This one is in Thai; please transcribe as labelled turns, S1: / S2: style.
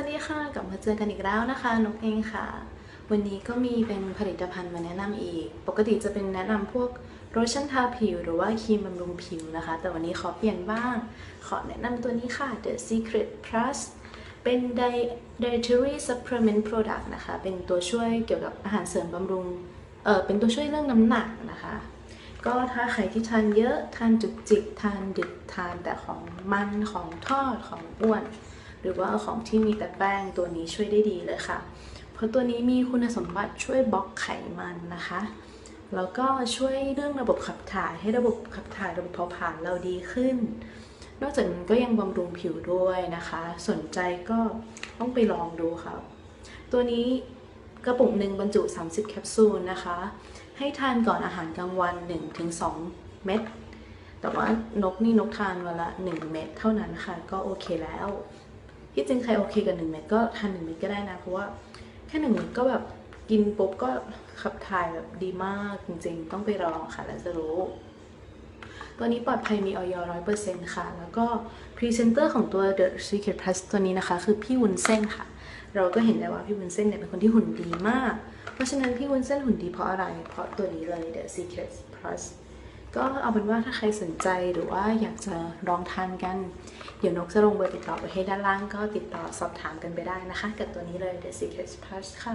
S1: วัสดีค่ะ กลับมาเจอกันอีกแล้วนะคะ นกเองค่ะ วันนี้ก็มีเป็นผลิตภัณฑ์มาแนะนำอีก ปกติจะเป็นแนะนำพวกโลชั่นทาผิว หรือว่าครีมบำรุงผิวนะคะ แต่วันนี้ขอเปลี่ยนบ้าง ขอแนะนำตัวนี้ค่ะ The Secret Plus เป็น dietary supplement product นะคะ เป็นตัวช่วยเกี่ยวกับอาหารเสริมบำรุง เออเป็นตัวช่วยเรื่องน้ำหนักนะคะ ก็ถ้าใครที่ทานเยอะ ทานจุกจิก ทานดึก ทานแต่ของมัน ของทอด ของอ้วน รือว่าของที่มีแต่แป้งตัวนี้ช่วยได้ดีเลยค่ะ เพราะตัวนี้มีคุณสมบัติช่วยบล็อกไขมันนะคะ แล้วก็ช่วยเรื่องระบบขับถ่ายให้ระบบขับถ่ายระบบเผาผลาญเราดีขึ้น นอกจากนั้นก็ยังบำรุงผิวด้วยนะคะ สนใจก็ต้องไปลองดูค่ะ ตัวนี้กระปุกหนึ่งบรรจุ 30 แคปซูลนะคะ ให้ทานก่อนอาหารกลางวัน 1-2 เม็ดแต่ว่านกนี่นกทานวันละ 1 เม็ดเท่านั้นค่ะ ก็โอเคแล้ว ที่จริงใครโอเคกับ1เม็ดก็ทาน1เม็ดก็ได้นะ เพราะว่าแค่1เม็ดก็แบบกินปุ๊บก็ขับถ่ายแบบดีมากจริงๆ ต้องไปลองค่ะแล้วจะรู้ ตัวนี้ปลอดภัยมีออยร้อยเปอร์เซ็นต์ค่ะ แล้วก็พรีเซนเตอร์ของตัว The Secret Plus ตัวนี้นะคะ คือพี่วุ้นเส้นค่ะ เราก็เห็นได้ว่าพี่วุ้นเส้นเนี่ยเป็นคนที่หุ่นดีมาก เพราะฉะนั้นพี่วุ้นเส้นหุ่นดีเพราะอะไร เพราะตัวนี้เลย The Secret Plus ก็เอาเป็นว่าถ้าใครสนใจหรือว่าอยากจะลองทานกัน เดี๋ยวนกจะลงเบอร์ติดต่อไปให้ด้านล่างก็ติดต่อสอบถามกันไปได้นะคะ กับตัวนี้เลย The Secret Plus ค่ะ